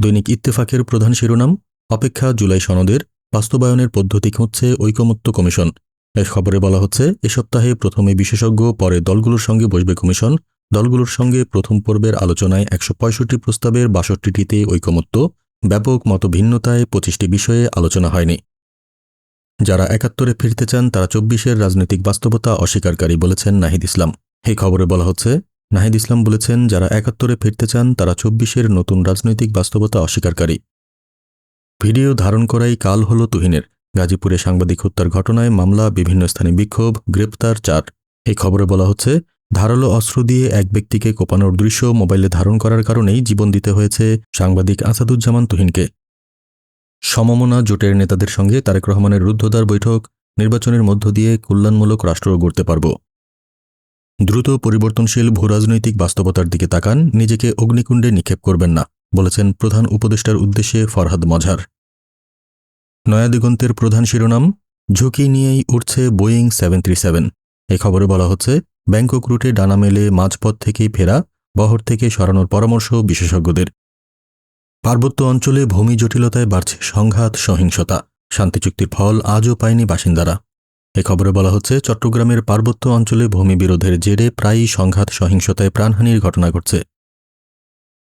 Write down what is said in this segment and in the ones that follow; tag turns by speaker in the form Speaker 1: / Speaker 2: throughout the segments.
Speaker 1: দৈনিক ইত্তেফাকের প্রধান শিরোনাম, অপেক্ষা জুলাই সনদের বাস্তবায়নের পদ্ধতি খুঁজছে ঐকমত্য কমিশন। এ খবরে বলা হচ্ছে, এ সপ্তাহে প্রথমে বিশেষজ্ঞ, পরে দলগুলোর সঙ্গে বসবে কমিশন। দলগুলোর সঙ্গে প্রথম পর্বের আলোচনায় একশো পঁয়ষট্টি প্রস্তাবের বাষট্টিটিতে ঐকমত্য। ব্যাপক মতভিন্নতায় পঁচিশটি বিষয়ে আলোচনা হয়নি। যারা একাত্তরে ফিরতে চান, তারা চব্বিশের রাজনৈতিক বাস্তবতা অস্বীকারী বলেছেন নাহিদ ইসলাম। এই খবরে বলা হচ্ছে নাহিদ ইসলাম বলেছেন, যারা একাত্তরে ফিরতে চান, তারা চব্বিশের নতুন রাজনৈতিক বাস্তবতা অস্বীকারী। ভিডিও ধারণ করাই কাল হল তুহিনের। গাজীপুরে সাংবাদিক হত্যার ঘটনায় মামলা, বিভিন্ন স্থানে বিক্ষোভ, গ্রেপ্তার, চার। এই খবরে বলা হচ্ছে, ধারালো অস্ত্র দিয়ে এক ব্যক্তিকে কোপানোর দৃশ্য মোবাইলে ধারণ করার কারণেই জীবন দিতে হয়েছে সাংবাদিক আসাদুজ্জামান তুহিনকে। সমমনা জোটের নেতাদের সঙ্গে তারেক রহমানের রুদ্ধদ্বার বৈঠক, নির্বাচনের মধ্য দিয়ে কল্যাণমূলক রাষ্ট্র গড়তে পারব। দ্রুত পরিবর্তনশীল ভূরাজনৈতিক বাস্তবতার দিকে তাকান, নিজেকে অগ্নিকুণ্ডে নিক্ষেপ করবেন না, বলেছেন প্রধান উপদেষ্টার উদ্দেশ্যে ফরহাদ মঝার নয়াদিগন্তের প্রধান শিরোনাম, ঝুঁকি নিয়েই উঠছে বোয়িং সেভেন থ্রি সেভেন। এ খবরে বলা হচ্ছে, ব্যাংকক রুটে ডানা মেলে মাঝপথ থেকেই ফেরা, বহর থেকে সরানোর পরামর্শ বিশেষজ্ঞদের। পার্বত্য অঞ্চলে ভূমি জটিলতায় বাড়ছে সংঘাত, সহিংসতা। শান্তি চুক্তির ফল আজও পায়নি বাসিন্দারা। এ খবরে বলা হচ্ছে, চট্টগ্রামের পার্বত্য অঞ্চলে ভূমি বিরোধের জেরে প্রায়ই সংঘাত সহিংসতায় প্রাণহানির ঘটনা ঘটছে।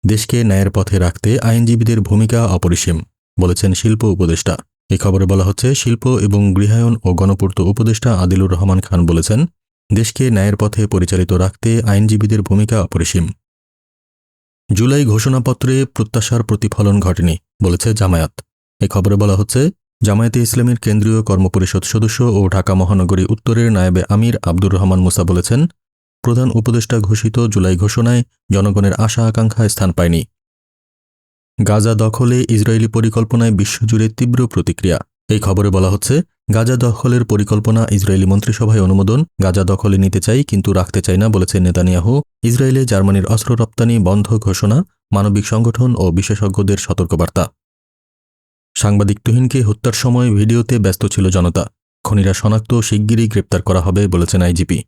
Speaker 1: দেশকে ন্যায়ের পথে রাখতে আইনজীবীদের ভূমিকা অপরিসীম, বলেছেন শিল্প উপদেষ্টা। এ খবরে বলা হচ্ছে, শিল্প এবং গৃহায়ন ও গণপূর্ত উপদেষ্টা আদিলুর রহমান খান বলেছেন, দেশকে ন্যায়ের পথে পরিচালিত রাখতে আইনজীবীদের ভূমিকা অপরিসীম। জুলাই ঘোষণাপত্রে প্রত্যাশার প্রতিফলন ঘটেনি, বলেছে জামায়াত। এ খবরে বলা হচ্ছে জামায়াতে ইসলামের কেন্দ্রীয় কর্মপরিষদ সদস্য ও ঢাকা মহানগরী উত্তরের নায়েবে আমির আব্দুর রহমান মুসা বলেছেন, প্রধান উপদেষ্টা ঘোষিত জুলাই ঘোষণায় জনগণের আশা আকাঙ্ক্ষায় স্থান পায়নি। গাজা দখলে ইসরায়েলি পরিকল্পনায় বিশ্বজুড়ে তীব্র প্রতিক্রিয়া। এই খবরে বলা হচ্ছে, গাজা দখলের পরিকল্পনা ইসরায়েলি মন্ত্রিসভায় অনুমোদন, গাজা দখলে নিতে চাই কিন্তু রাখতে চাই না বলেছে নেতানিয়াহু। ইসরায়েলে জার্মানির অস্ত্র রপ্তানি বন্ধ ঘোষণা, মানবিক সংগঠন ও বিশেষজ্ঞদের সতর্কবার্তা। সাংবাদিক তুহিনকে হত্যার সময় ভিডিওতে ব্যস্ত ছিল জনতা। খনিরা শনাক্ত, শিগগিরই গ্রেপ্তার করা হবে বলেছেন আইজিপি।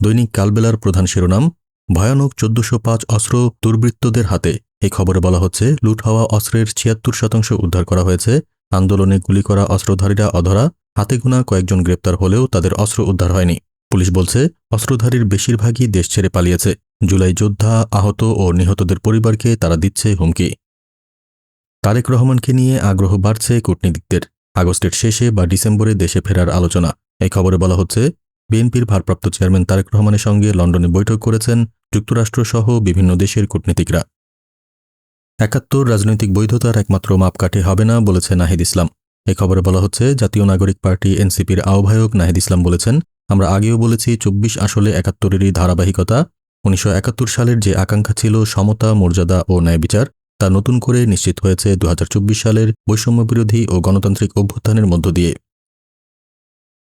Speaker 1: দৈনিক কালবেলার প্রধান শিরোনাম, ভয়ানক চোদ্দশো পাঁচ অস্ত্র দুর্বৃত্তদের হাতে। এই খবরে বলা হচ্ছে, লুট হওয়া অস্ত্রের ছিয়াত্তর শতাংশ উদ্ধার করা হয়েছে। আন্দোলনে গুলি করা অস্ত্রধারীরা অধরা, হাতে গোনা কয়েকজন গ্রেপ্তার হলেও তাদের অস্ত্র উদ্ধার হয়নি। পুলিশ বলছে, অস্ত্রধারীর বেশিরভাগই দেশ ছেড়ে পালিয়েছে। জুলাই যোদ্ধা, আহত ও নিহতদের পরিবারকে তারা দিচ্ছে হুমকি। তারেক রহমানকে নিয়ে আগ্রহ বাড়ছে কূটনীতিকদের। আগস্টের শেষে বা ডিসেম্বরে দেশে ফেরার আলোচনা। এই খবরে বলা হচ্ছে, বিএনপির ভারপ্রাপ্ত চেয়ারম্যান তারেক রহমানের সঙ্গে লন্ডনে বৈঠক করেছেন যুক্তরাষ্ট্রসহ বিভিন্ন দেশের কূটনীতিকরা। একাত্তর রাজনৈতিক বৈধতার একমাত্র মাপকাঠি হবে না বলেছে নাহিদ ইসলাম। এ খবরে বলা হচ্ছে, জাতীয় নাগরিক পার্টি এনসিপির আহ্বায়ক নাহিদ ইসলাম বলেছেন, আমরা আগেও বলেছি চব্বিশ আসলে একাত্তরেরই ধারাবাহিকতা। উনিশশো একাত্তর সালের যে আকাঙ্ক্ষা ছিল সমতা, মর্যাদা ও ন্যায় বিচার তা নতুন করে নিশ্চিত হয়েছে দু হাজার চব্বিশ সালের বৈষম্যবিরোধী ও গণতান্ত্রিক অভ্যুত্থানের মধ্য দিয়ে।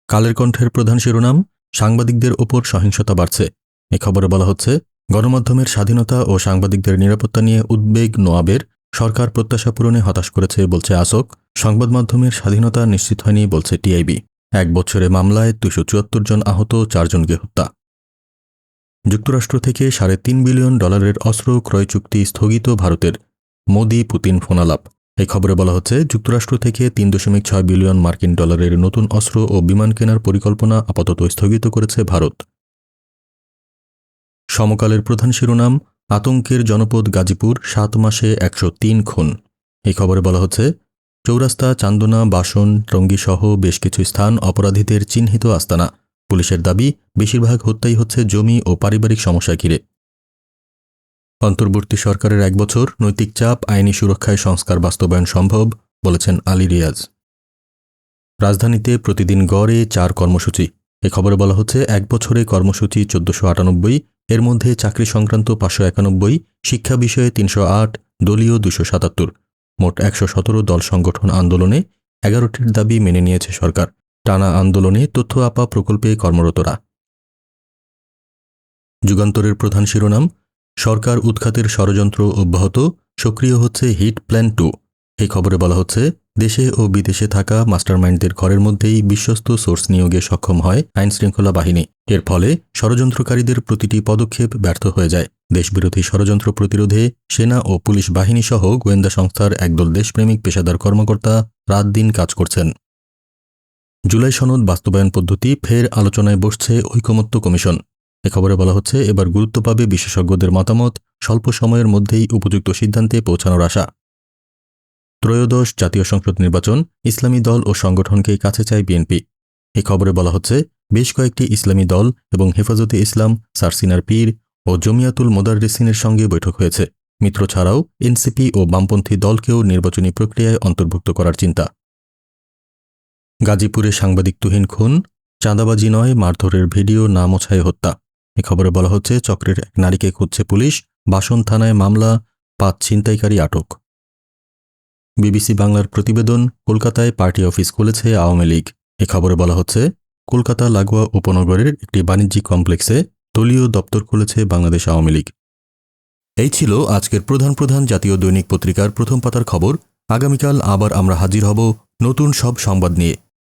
Speaker 1: কালের কণ্ঠের প্রধান শিরোনাম, সাংবাদিকদের ওপর সহিংসতা বাড়ছে। এ খবরে বলা হচ্ছে, গণমাধ্যমের স্বাধীনতা ও সাংবাদিকদের নিরাপত্তা নিয়ে উদ্বেগ নোয়াবের সরকার প্রত্যাশা পূরণে হতাশ করেছে বলছে আসক। সংবাদ মাধ্যমের স্বাধীনতা নিশ্চিত হয়নি বলছে টিআইবি। এক বছরে মামলায় দুশো চুয়াত্তর জন আহত চারজনকে হত্যা। যুক্তরাষ্ট্র থেকে সাড়ে তিন বিলিয়ন ডলারের অস্ত্র ক্রয় চুক্তি স্থগিত ভারতের। মোদি পুতিন ফোনালাপ এই খবরে বলা হচ্ছে, যুক্তরাষ্ট্র থেকে তিন দশমিক ছয় বিলিয়ন মার্কিন ডলারের নতুন অস্ত্র ও বিমান কেনার পরিকল্পনা আপাতত স্থগিত করেছে ভারত। সমকালের প্রধান শিরোনাম, আতঙ্কের জনপদ গাজীপুর, সাত মাসে একশো তিন খুন। এই খবরে বলা হচ্ছে, চৌরাস্তা, চান্দনা, বাসন, টঙ্গীসহ বেশ কিছু স্থান অপরাধীদের চিহ্নিত আস্তানা। পুলিশের দাবি, বেশিরভাগ হত্যাই হচ্ছে জমি ও পারিবারিক সমস্যা ঘিরে। অন্তর্বর্তী সরকারের এক বছর নৈতিক চাপ, আইনি সুরক্ষায় সংস্কার বাস্তবায়ন সম্ভব, বলেছেন আলী রিয়াজ। রাজধানীতে প্রতিদিন গড়ে চার কর্মসূচি। এ খবরে বলা হচ্ছে, এক বছরে কর্মসূচি চোদ্দশো আটানব্বই, এর মধ্যে চাকরি সংক্রান্ত পাঁচশো একানব্বই, শিক্ষা বিষয়ে তিনশো আট, দলীয় দুশো সাতাত্তর। মোট একশো সতেরো দল সংগঠন আন্দোলনে এগারোটির দাবি মেনে নিয়েছে সরকার। টানা আন্দোলনে তথ্য আপা প্রকল্পে কর্মরতরা। যুগান্তরের প্রধান শিরোনাম সরকার উৎখাতের ষড়যন্ত্র অব্যাহত, সক্রিয় হচ্ছে হিট প্ল্যান টু। এই খবরে বলা হচ্ছে, দেশে ও বিদেশে থাকা মাস্টারমাইন্ডদের ঘরের মধ্যেই বিশ্বস্ত সোর্স নিয়োগে সক্ষম হয় আইনশৃঙ্খলা বাহিনী। এর ফলে ষড়যন্ত্রকারীদের প্রতিটি পদক্ষেপ ব্যর্থ হয়ে যায়। দেশবিরোধী ষড়যন্ত্র প্রতিরোধে সেনা ও পুলিশ বাহিনী সহ গোয়েন্দা সংস্থার একদল দেশপ্রেমিক পেশাদার কর্মকর্তা রাত দিন কাজ করছেন। জুলাই সনদ বাস্তবায়ন পদ্ধতি ফের আলোচনায় বসছে ঐকমত্য কমিশন। এ খবরে বলা হচ্ছে, এবার গুরুত্ব পাবে বিশেষজ্ঞদের মতামত, স্বল্প সময়ের মধ্যেই উপযুক্ত সিদ্ধান্তে পৌঁছানোর আশা। ত্রয়োদশ জাতীয় সংসদ নির্বাচন, ইসলামী দল ও সংগঠনকে কাছে চায় বিএনপি। এ খবরে বলা হচ্ছে, বেশ কয়েকটি ইসলামী দল এবং হেফাজতে ইসলাম, সারসিনার পীর ও জমিয়াতুল মোদাররিসিনের সঙ্গে বৈঠক হয়েছে। মিত্র ছাড়াও এনসিপি ও বামপন্থী দলকেও নির্বাচনী প্রক্রিয়ায় অন্তর্ভুক্ত করার চিন্তা। গাজীপুরে সাংবাদিক তুহিন খুন, চাঁদাবাজি নয়, মারধরের ভিডিও না মোছায় হত্যা। এ খবরে বলা হচ্ছে, চক্রের এক নারীকে খুঁজছে পুলিশ, বাসন থানায় মামলা, পাঁচ ছিনতাইকারী আটক। বিবিসি বাংলার প্রতিবেদন, কলকাতায় পার্টি অফিস খুলেছে আওয়ামী লীগ। এ খবরে বলা হচ্ছে, কলকাতা লাগোয়া উপনগরের একটি বাণিজ্যিক কমপ্লেক্সে দলীয় দপ্তর খুলেছে বাংলাদেশ আওয়ামী লীগ। এই ছিল আজকের প্রধান প্রধান জাতীয় দৈনিক পত্রিকার প্রথম পাতার খবর। আগামীকাল আবার আমরা হাজির হব নতুন সব সংবাদ নিয়ে।